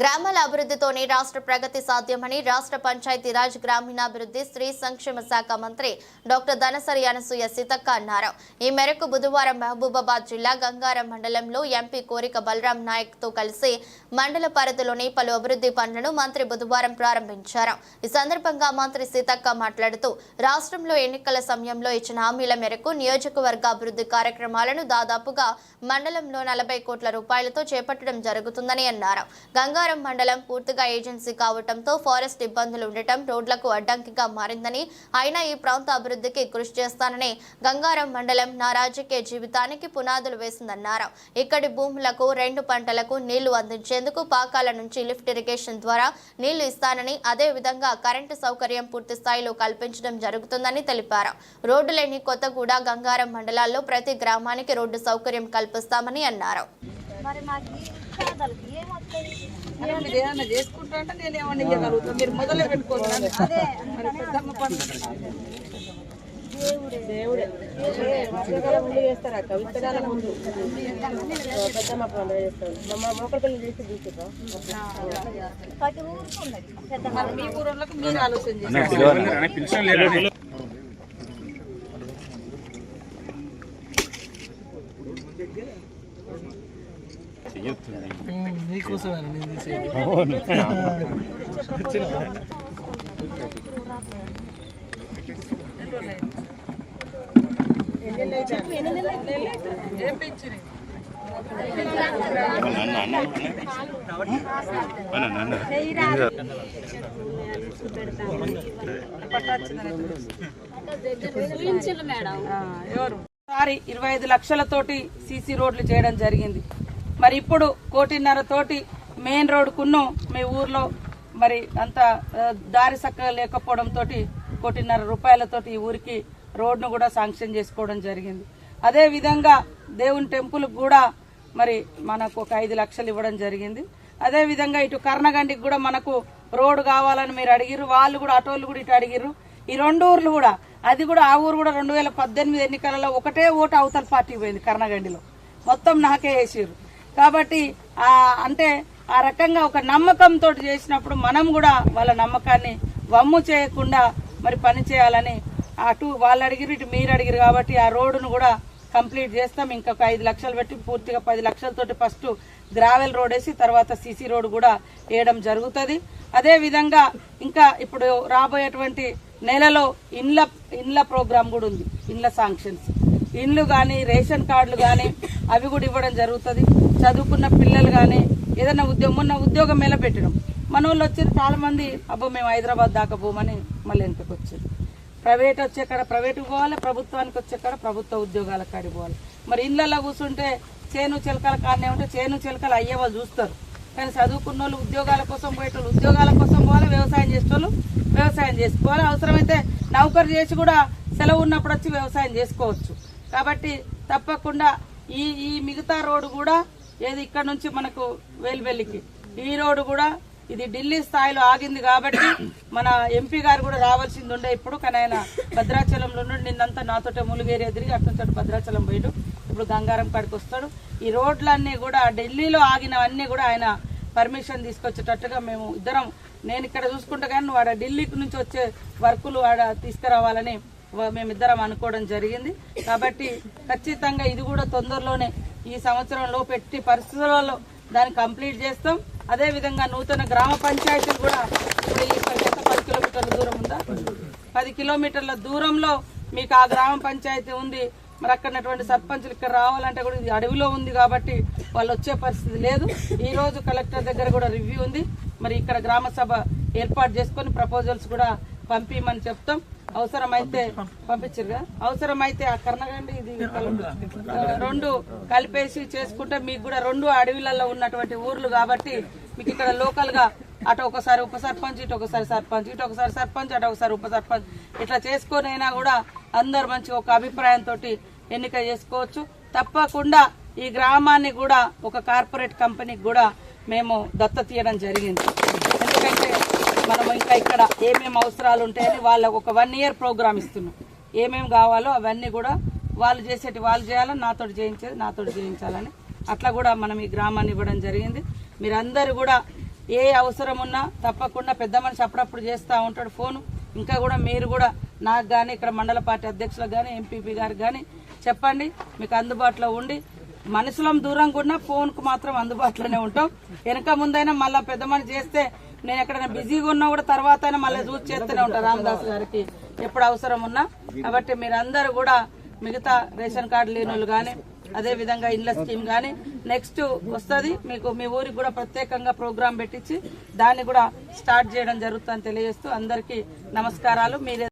గ్రామాల అభివృద్ధితోనే రాష్ట్ర ప్రగతి సాధ్యమని రాష్ట్ర పంచాయతీరాజ్ గ్రామీణాభివృద్ధి స్త్రీ సంక్షేమ శాఖ మంత్రి డాక్టర్ ధనసరి అనసూయ సీతక్క అన్నారు. ఈ మేరకు బుధవారం మహబూబాబాద్ జిల్లా గంగారం మండలంలో ఎంపీ కోరిక బలరాం నాయక్తో కలిసి మండల పరిధిలోని పలు అభివృద్ధి పనులను మంత్రి బుధవారం ప్రారంభించారు. ఈ సందర్భంగా మంత్రి సీతక్క మాట్లాడుతూ రాష్ట్రంలో ఎన్నికల సమయంలో ఇచ్చిన హామీల మేరకు నియోజకవర్గ అభివృద్ధి కార్యక్రమాలను దాదాపుగా మండలంలో నలభై కోట్ల రూపాయలతో చేపట్టడం జరుగుతుందని అన్నారు. గంగా గంగారం మండలం పూర్తిగా ఏజెన్సీ కావటంతో ఫారెస్ట్ ఇబ్బందులు ఉండటం రోడ్లకు అడ్డంకిగా మారిందని అయినా ఈ ప్రాంత అభివృద్ధికి కృషి చేస్తానని గంగారం మండలం నా రాజకీయ జీవితానికి పునాదులు వేసిందన్నారు. ఇక్కడి భూములకు రెండు పంటలకు నీళ్ళు అందించేందుకు పాకాల నుంచి లిఫ్ట్ ఇరిగేషన్ ద్వారా నీళ్ళు ఇస్తానని అదే విధంగా కరెంటు సౌకర్యం పూర్తి స్థాయిలో కల్పించడం జరుగుతుందని తెలిపారు. రోడ్డు లేని కొత్తగూడ గంగారం మండలాల్లో ప్రతి గ్రామానికి రోడ్డు సౌకర్యం కల్పిస్తామని అన్నారు. మరి మాకు ఏం మీరు ఏదైనా చేసుకుంటా అంటే నేను ఏమన్నా ఇవ్వగలుగుతాను మీరు మొదలే పెట్టుకోవాలి అదే పెద్దమ్మ దేవుడే. ముందు చేస్తారు అక్క? విత్తనాల ముందు. పెద్దమ్మ పండుగ చేస్తారు మా మోకలు చేసి తీసుకుంటాం ప్రతి ఊరికి ఉన్నది. పెద్ద మరి మీ ఊరోళ్ళకి మీరు ఆలోచన ఎవరు? సారి ఇరవై ఐదు లక్షలతోటి సీసీ రోడ్లు చేయడం జరిగింది. మరి ఇప్పుడు కోటిన్నర తోటి మెయిన్ రోడ్డుకున్న మీ ఊర్లో మరి అంత దారి చక్కగా లేకపోవడంతో కోటిన్నర రూపాయలతోటి ఈ ఊరికి రోడ్ను కూడా శాంక్షన్ చేసుకోవడం జరిగింది. అదే విధంగా దేవుని టెంపుల్ కూడా మరి మనకు ఒక ఐదు లక్షలు ఇవ్వడం జరిగింది. అదే విధంగా ఇటు కర్ణగండికి కూడా మనకు రోడ్డు కావాలని మీరు అడిగిర్రు వాళ్ళు కూడా ఆటోలు కూడా ఇటు అడిగిర్రు. ఈ రెండు ఊర్లు కూడా అది కూడా ఆ ఊరు కూడా రెండు వేల పద్దెనిమిది ఎన్నికలలో ఒకటే ఓటు అవతల పార్టీ పోయింది కర్ణగండిలో. మొత్తం నాకే వేసిర్రు. కాబట్టి ఆ అంటే ఆ రకంగా ఒక నమ్మకంతో చేసినప్పుడు మనం కూడా వాళ్ళ నమ్మకాన్ని వమ్ము చేయకుండా మరి పని చేయాలని అటు వాళ్ళు అడిగిరు ఇటు మీరు అడిగిరు కాబట్టి ఆ రోడ్డును కూడా కంప్లీట్ చేస్తాం. ఇంకొక ఐదు లక్షలు పెట్టి పూర్తిగా పది లక్షలతోటి ఫస్ట్ గ్రావెల్ రోడ్ వేసి తర్వాత సీసీ రోడ్ కూడా వేయడం జరుగుతుంది. అదే విధంగా ఇంకా ఇప్పుడు రాబోయేటువంటి నెలలో ఇండ్ల ఇండ్ల ప్రోగ్రాం కూడా ఉంది. ఇండ్ల శాంక్షన్స్ ఇండ్లు కానీ రేషన్ కార్డులు కానీ అవి కూడా ఇవ్వడం జరుగుతుంది. చదువుకున్న పిల్లలు కానీ ఏదైనా ఉద్యోగం ఉన్న ఉద్యోగం మేళ పెట్టడం మన వాళ్ళు వచ్చారు చాలా మంది అబ్బో మేము హైదరాబాద్ దాకా పోమని మళ్ళీ వెనకకి వచ్చారు. ప్రైవేట్ వచ్చే కాడ ప్రైవేట్కి పోవాలి ప్రభుత్వానికి వచ్చే కాడ ప్రభుత్వ ఉద్యోగాల కాడికి పోవాలి. మరి ఇళ్ళల్లో కూర్చుంటే చేను చిలకల కాడనే ఉంటే చేను చిలకలు అయ్యే వాళ్ళు చూస్తారు. కానీ చదువుకున్న వాళ్ళు ఉద్యోగాల కోసం పోయేటోళ్ళు ఉద్యోగాల కోసం పోవాలి వ్యవసాయం చేసేటోళ్ళు వ్యవసాయం చేసుకోవాలి. అవసరమైతే నౌకరు చేసి కూడా సెలవు ఉన్నప్పుడు వచ్చి వ్యవసాయం చేసుకోవచ్చు. కాబట్టి తప్పకుండా ఈ ఈ మిగతా రోడ్డు కూడా ఏది ఇక్కడ నుంచి మనకు వేలువెల్లికి. ఈ రోడ్డు కూడా ఇది ఢిల్లీ స్థాయిలో ఆగింది కాబట్టి మన ఎంపీ గారు కూడా రావాల్సింది ఉండే ఇప్పుడు. కానీ ఆయన భద్రాచలంలో నుండి నిన్నంతా నాతోటే ములుగేరి ఎదిరి అటు నుంచి భద్రాచలం పోయాడు. ఇప్పుడు గంగారం కాడికి వస్తాడు. ఈ రోడ్లన్నీ కూడా ఢిల్లీలో ఆగినవన్నీ కూడా ఆయన పర్మిషన్ తీసుకొచ్చేటట్టుగా మేము ఇద్దరం నేను ఇక్కడ చూసుకుంటా కానీ వాడ ఢిల్లీ ఢిల్లీకి నుంచి వచ్చే వర్కులు వాడ తీసుకురావాలని మేమిద్దరం అనుకోవడం జరిగింది. కాబట్టి ఖచ్చితంగా ఇది కూడా తొందరలోనే ఈ సంవత్సరంలో పెట్టి పరిస్థితులలో దాన్ని కంప్లీట్ చేస్తాం. అదే విధంగా నూతన గ్రామ పంచాయతీలు కూడా ఇప్పుడు ఈ పది ఎంత పది కిలోమీటర్ల దూరం ఉందా? పది కిలోమీటర్ల దూరంలో మీకు ఆ గ్రామ పంచాయతీ ఉంది. మరి అక్కడ సర్పంచులు ఇక్కడ రావాలంటే కూడా ఇది అడవిలో ఉంది కాబట్టి వాళ్ళు వచ్చే పరిస్థితి లేదు. ఈ రోజు కలెక్టర్ దగ్గర కూడా రివ్యూ ఉంది. మరి ఇక్కడ గ్రామ సభ ఏర్పాటు చేసుకొని ప్రపోజల్స్ కూడా పంపించమని చెప్తాం. అవసరమైతే పంపించరుగా అవసరమైతే ఆ కర్ణగండి ఇది రెండు కలిపేసి చేసుకుంటే మీకు కూడా రెండు అడవిలలో ఉన్నటువంటి ఊర్లు కాబట్టి మీకు ఇక్కడ లోకల్గా అటు ఒకసారి ఉప సర్పంచ్ ఇటు ఒకసారి సర్పంచ్ ఇటు ఒకసారి సర్పంచ్ అటు ఒకసారి ఉప సర్పంచ్. ఇట్లా చేసుకొని అయినా కూడా అందరు మంచి ఒక అభిప్రాయంతో ఎన్నిక చేసుకోవచ్చు. తప్పకుండా ఈ గ్రామాన్ని కూడా ఒక కార్పొరేట్ కంపెనీకి కూడా మేము దత్త తీయడం జరిగింది. ఎందుకంటే మనం ఇంకా ఇక్కడ ఏమేమి అవసరాలు ఉంటాయని వాళ్ళకు ఒక వన్ ఇయర్ ప్రోగ్రామ్ ఇస్తున్నాం. ఏమేమి కావాలో అవన్నీ కూడా వాళ్ళు చేసేటి వాళ్ళు చేయాలని నాతో చేయించేది నాతో చేయించాలని. అట్లా కూడా మనం ఈ గ్రామాన్ని ఇవ్వడం జరిగింది. మీరందరూ కూడా ఏ అవసరం ఉన్నా తప్పకుండా పెద్ద మనిషి అప్పుడప్పుడు చేస్తూ ఉంటాడు ఫోను. ఇంకా కూడా మీరు కూడా నాకు కానీ ఇక్కడ మండల పార్టీ అధ్యక్షులకు కానీ ఎంపీపీ గారికి కానీ చెప్పండి. మీకు అందుబాటులో ఉండి మనుషులం దూరంగా ఉన్నా ఫోన్కు మాత్రం అందుబాటులోనే ఉంటాం. వెనక ముందైనా మళ్ళీ పెద్ద మనిషి చేస్తే నేను ఎక్కడైనా బిజీగా ఉన్నా కూడా తర్వాత అయినా మళ్ళీ చూసి చేస్తూనే ఉంటాను రామదాస్ గారికి ఎప్పుడు అవసరం ఉన్నా. కాబట్టి మీరందరూ కూడా మిగతా రేషన్ కార్డు లేని వాళ్ళు కానీ అదే విధంగా ఇండ్ల స్కీమ్ కానీ నెక్స్ట్ వస్తుంది. మీకు మీ ఊరికి కూడా ప్రత్యేకంగా ప్రోగ్రాం పెట్టించి దాన్ని కూడా స్టార్ట్ చేయడం జరుగుతుందని తెలియజేస్తూ అందరికీ నమస్కారాలు. మీరే